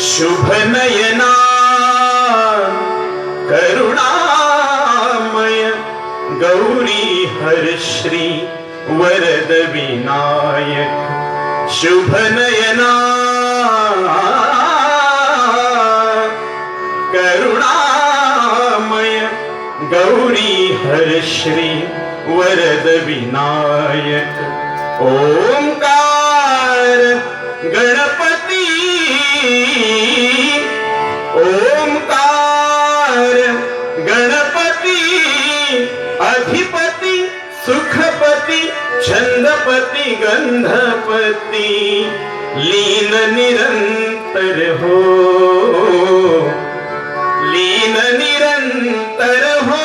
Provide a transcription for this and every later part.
शुभ नयना, करुणामय, गौरी हर श्री वरद विनायक। शुभ नयना, करुणामय, गौरी हर श्री वरद विनायक। ओंकार गणपती अधिपति सुखपति छंदपति गंधपति लीन निरंतर हो। लीन निरंतर हो।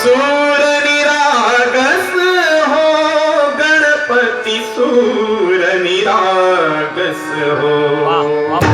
So 세호